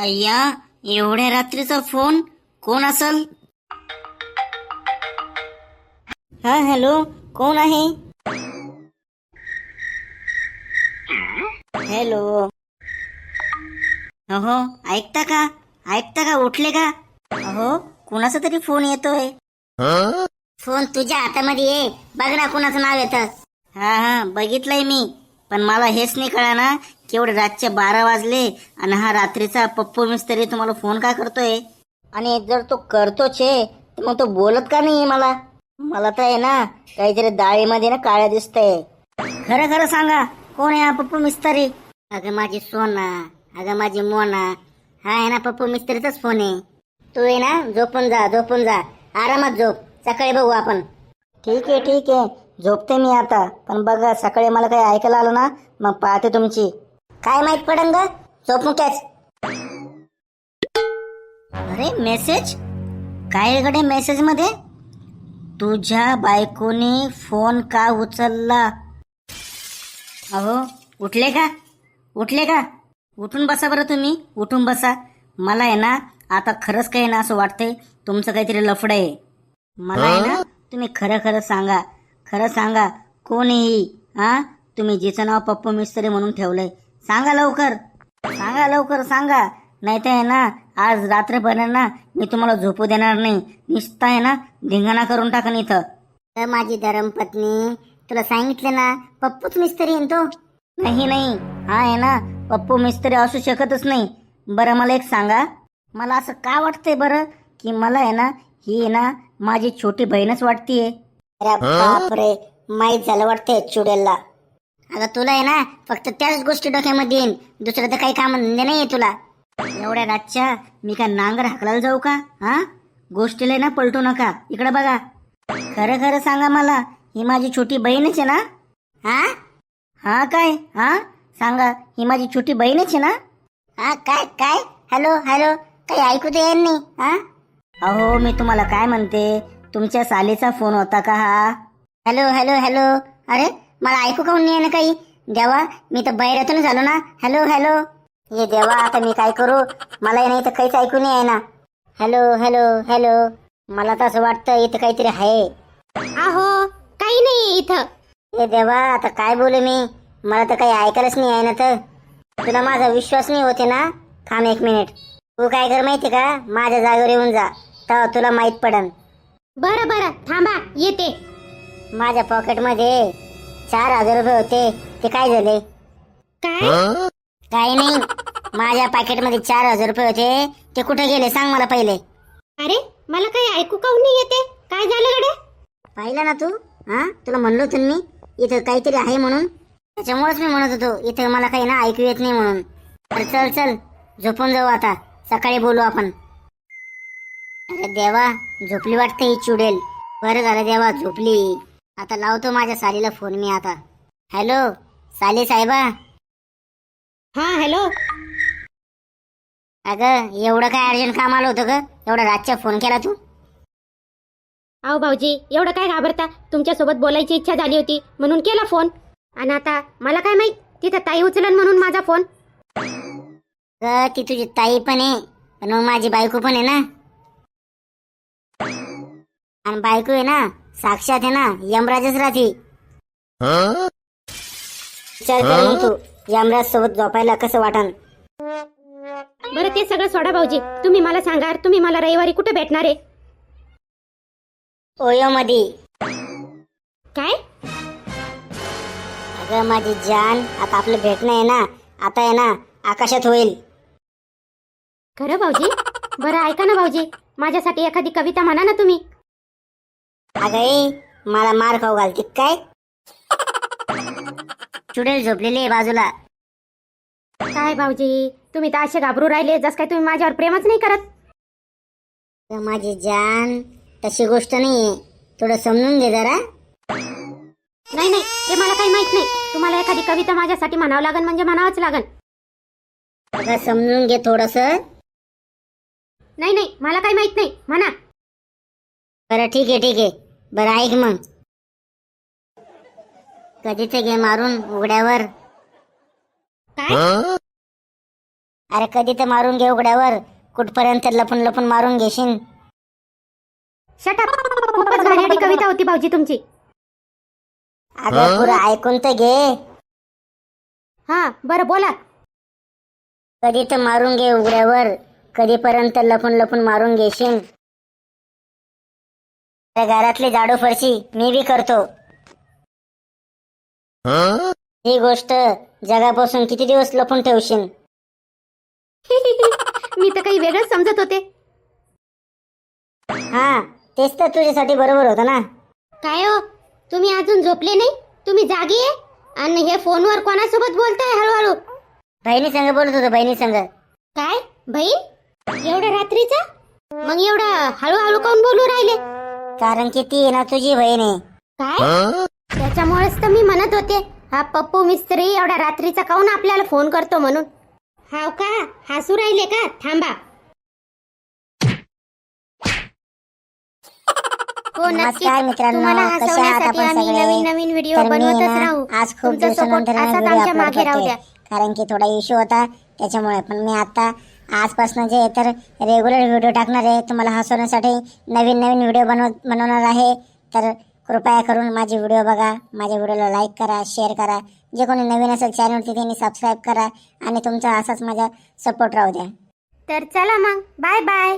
अय्या एवढ्या रात्रीचा फोन कोण असल? हा हॅलो कोण आहे? हॅलो. अहो ऐकता का? ऐकता का? उठले का? अहो कुणाचा तरी फोन येतोय. फोन तुझ्या हातामध्ये ये. बघ ना कुणाचं नाव येतं. हा हा बघितलंय मी. पण मला हेच नाही कळा ना केवढे रातचे बारा वाजले आणि हा रात्रीचा पप्पू मिस्त्री तुम्हाला फोन का करतोय? आणि जर तो करतोच आहे तर मग तो बोलत का नाही मला? मला तर आहे ना काहीतरी डाळीमध्ये ना काळ्या दिसतंय. खरं खरं सांगा कोण आहे हा पप्पू मिस्त्री? अगं माझी सोना अगं माझी मोना. हा आहे ना पप्पू मिस्त्रीचाच फोन आहे. तू आहे ना झोपून जा झोपून जा. आरामात झोप. सकाळी बघू आपण. ठीक आहे ठीक आहे. झोपते मी आता. पण बघा सकाळी मला काही ऐकायला आलं ना मग पाहते तुमची. काय माहीत पडन ग? झोप मुक्याच अरे मेसेज काय गडे मेसेजमध्ये? तुझ्या बायकोने फोन का उचलला? अहो उठले का? उठले का? उठून बसा बरं तुम्ही उठून बसा. मला आहे ना आता खरंच काही ना असं वाटतंय तुमचं काहीतरी लफड आहे. मला आहे ना तुम्ही खरं खरं सांगा. खरं सांगा कोण आहे ही हा? तुम्ही जिचं नाव पप्पू मिस्त्री म्हणून ठेवलंय. सांगा लवकर. सांगा लवकर सांगा. नाही तर आहे ना आज रात्रभर ना मी तुम्हाला झोपू देणार नाही. नुसता आहे ना धिंगाणा करून टाकन इथं. माझी धर्मपत्नी तुला सांगितले ना पप्पूच मिस्त्री आहे तो? नाही नाही. हा आहे ना पप्पू मिस्त्री असू शकतच नाही. बरं मला एक सांगा. मला असं का वाटतंय बरं की मला आहे ना ही आहे ना माझी छोटी बहीणच वाटतीये? अरे बापरे माहीत झालं वाटतंय चुडेलला. अगं तुला आहे ना फक्त त्याच गोष्टी डोक्यामध्ये येईन. दुसरं तर काही काम नाही तुला. एवढ्या रातच्या मी का नांगर हाकलायला जाऊ का? हा? गोष्टीला ना पलटू नका. इकडे बघा. खरं खरं सांगा मला ही माझी छोटी बहीणच आहे ना? हा? हा काय? हा? सांगा ही माझी छोटी बहीणच आहे ना? हा काय काय? Hello hello. काही ऐकू तर येत नाही. हा? अहो मी तुम्हाला काय म्हणते? तुमच्या सालीचा फोन होता का हा? Hello hello hello. अरे मला ऐकू काऊन नाही आहे ना काही? देवा मी तर बैरातून झालो ना. हॅलो हॅलो ये देवा आता मी काय करू? मला नाही तर काहीच ऐकू नाही आहे ना हॅलो हॅलो हॅलो मला तर असं वाटतं इथं काहीतरी आहे. अहो काही नाही इथं. हे देवा आता काय बोलू मी? मला तर काही ऐकायलाच नाही आहे ना तर. तुला माझा विश्वास नाही होते ना? थांब एक मिनिट तू काय कर माहिती का? माझ्या जागेवर येऊन जा. तेव्हा तुला माहीत पडन. बरं बरं. थांबा येते. माझ्या पॉकेटमध्ये चार हजार रुपये होते. ते काय झाले? काय? काही नाही. माझ्या पॅकेटमध्ये चार हजार रुपये होते. ते कुठे गेले? सांग मला पहिले. अरे मला काही ऐकू काऊन नाही येते? काय झालं गड्या? पाहिलं ना तू? हा? तुला म्हणलो होतो मी? इथं काहीतरी आहे म्हणून. त्याच्यामुळेच मी म्हणत होतो इथं मला काही ना ऐकू येत नाही म्हणून. चल चल. झोपून जाऊ आता. सकाळी बोलू आपण. अरे देवा झोपली वाटते ही चुडेल. बरं झालं देवा झोपली. आता लावतो माझ्या सालीला फोन मी आता. हॅलो साली साहेबा? हा हॅलो अगं एवढं काय अर्जंट काम आलं होतं ग? एवढा रातच्या फोन केला तू? अहो भाऊजी एवढं काय घाबरता? तुमच्यासोबत बोलायची इच्छा झाली होती म्हणून केला फोन. आणि आता मला काय माहीत? तिथं ताई उचलन म्हणून माझा फोन. ग ती तुझी ताई पण आहे पण मग माझी बायको पण आहे ना. आणि बायको आहे ना साक्षात आहे ना यमराजच राहते विचार कर मग तू यमराज सोबत झोपायला कसं वाटन? बरं ते सगळं सोडा भाऊजी. तुम्ही मला सांगा तुम्ही मला रविवारी कुठे भेटणार आहे? ओयो मध्ये काय? अगं माझी जान आता आपलं भेटणं आहे ना आता आहे ना आकाशात होईल. खरं भाऊजी? बरं ऐका ना भाऊजी. माझ्यासाठी एखादी कविता म्हणा ना तुम्ही. अगं मला मार खाऊ घालते काय? चुडेल झोपलेली बाजूला. काय भाऊजी तुम्ही तर असे घाबरू राहिले जस काय तुम्ही माझ्यावर प्रेमच नाही करत. अगं माझी जान तशी गोष्ट नाहीये. थोडं समजून घे जरा. नाही नाही ते मला काही माहीत नाही. तुम्हाला एखादी कविता माझ्यासाठी म्हणावं लागन म्हणजे म्हणावंच लागन. अगं समजून घे थोडस. नाही नाही मला काही माहीत नाही. म्हणा. बरं ठीक आहे ठीक आहे. बरं ऐक मग. कधी ते घे मारून उघड्यावर. काय? अरे कधी तर मारून घे उघड्यावर. कुठपर्यंत लपून लपून मारून घेशील शटअप खूपच घाणेरडी कविता होती भाऊजी तुमची. अगं पुरं ऐकून तर घे. हा बरं बोला. कधी तर मारून घे उघड्यावर. कधीपर्यंत लपून लपून मारून घेशील त्या घरातली झाडू फरशी मी बी करतो. ही? गोष्ट जगापासून किती दिवस लपून ठेवशील? मी तर काही वेगळंच समजत होते. हा तेच तर तुझ्यासाठी बरोबर होतं ना. काय हो? तुम्ही अजून झोपले नाही? तुम्ही जागी आहे? आणि हे फोनवर कोणासोबत बोलताय हळूहळू? बहिणी संग बोलत होतो बहिणी संग. काय? बहीण? एवढ्या रात्रीचा? मग एवढा हळूहळू काऊन बोलू राहिले? कारण की ती ना तुझी बहीण आहे. काय? त्याच्यामुळेच तर मी म्हणत होते. हा पप्पू मिस्त्री एवढ्या रात्रीचा काऊन आपल्याला फोन करतो म्हणून? हाव का? हसू राहिले का? थांबा. हो नक्की नमस्कार मित्रांनो? तुम्हाला कशा आहात हसवण्यासाठी आपण आम्ही सगळे? नवीन नवीन व्हिडिओ तर मी बनवतच ना राहू. आज खूप तुमचा सपोर्ट दिवसानंतर असाच व्हिडिओ आमच्या मागे राहू द्या. कारण की थोडा इश्यू होता. त्याच्यामुळे पण मी आता आजपासून जे तर रेग्युलर व्हिडिओ टाकणार आहे तुम्हाला हसवण्यासाठी नवीन नवीन व्हिडिओ बनव बनवणार आहे तर कृपया करून माझे व्हिडिओ बघा. माझ्या व्हिडिओला लाईक करा शेअर करा. जे कोणी नवीन असेल चॅनलवरती त्यांनी सबस्क्राईब करा आणि तुमचा असाच माझा सपोर्ट राहू द्या. तर चला मग. Bye bye